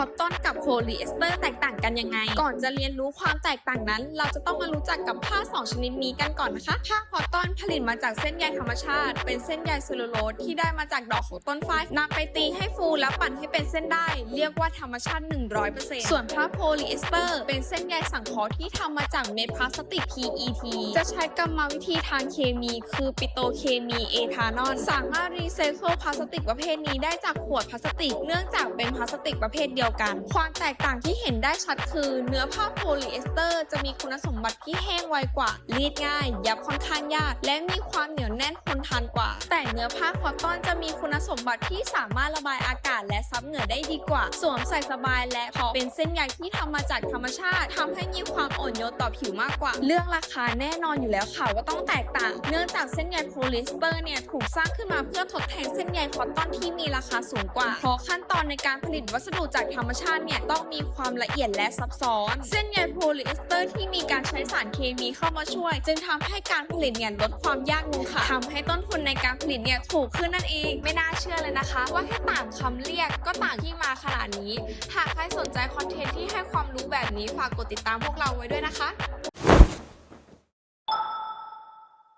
อตตอนกับโพลีเอสเตอร์แตกต่างกันยังไง ก่อนจะเรียนรู้ความแตกต่างนั้น เราจะต้องมารู้จักกับผ้าสองชนิดนี้กันก่อนนะคะ ผ้าคอตตอนผลิตมาจากเส้นใยธรรมชาติ เป็นเส้นใยเซลลูโลสที่ได้มาจากดอกของต้นฝ้ายนำไปตีให้ฟูแล้วปั่นให้เป็นเส้นได้ เรียกว่าธรรมชาติ 100%ส่วนผ้าโพลีเอสเตอร์เป็นเส้นใยสังเคราะห์ที่ทำมาจากเม็ดพลาสติก PET จะใช้กรรมวิธีทางเคมีคือปิโตเคมีเอทานอลสามารถรีไซเคิลพลาสติกประเภทนี้ได้จากขวดพลาสติก เนื่องจากเป็นพลาสติกประเภทเดียวกัน ความแตกต่างที่เห็นได้ชัดคือ เนื้อผ้าโพลีเอสเตอร์จะมีคุณสมบัติที่แห้งไวกว่า รีดง่าย ยับค่อนข้างยาก และมีความเหนียวแน่นทนทานกว่า แต่เนื้อผ้าคอตตอนจะมีคุณสมบัติที่สามารถระบายอากาศและซับเหงื่อได้ดีกว่า สวมใส่สบายและเพราะเป็นเส้นใยที่ทำมาจากธรรมชาติทำให้มีความอ่อนโยนต่อผิวมากกว่า เรื่องราคาแน่นอนอยู่แล้วค่ะว่าต้องแตกต่าง เนื่องจากเส้นใยโพลีเอสเตอร์เนี่ยถูกสร้างขึ้นมาเพื่อทดแทนเส้นใยคอตตอนที่มีราคาสูงกว่า เพราะขั้นตอนในการผลิตวัสดุจากธรรมชาติเนี่ยต้องมีความละเอียดและซับซ้อน เส้นใยโพลีเอสเตอร์ที่มีการใช้สารเคมีเข้ามาช่วย จึงทำให้การผลิตเนี่ยลดความยากลงค่ะทำให้ต้นทุนในการผลิตเนี่ยถูกขึ้นนั่นเอง ไม่น่าเชื่อเลยนะคะ ว่าแค่ต่างคำเรียกก็ต่างที่มาขนาดนี้ หากใครสนใจคอนเทนต์ที่ให้ความรู้แบบนี้ฝากกดติดตามพวกเราไว้ด้วยนะคะ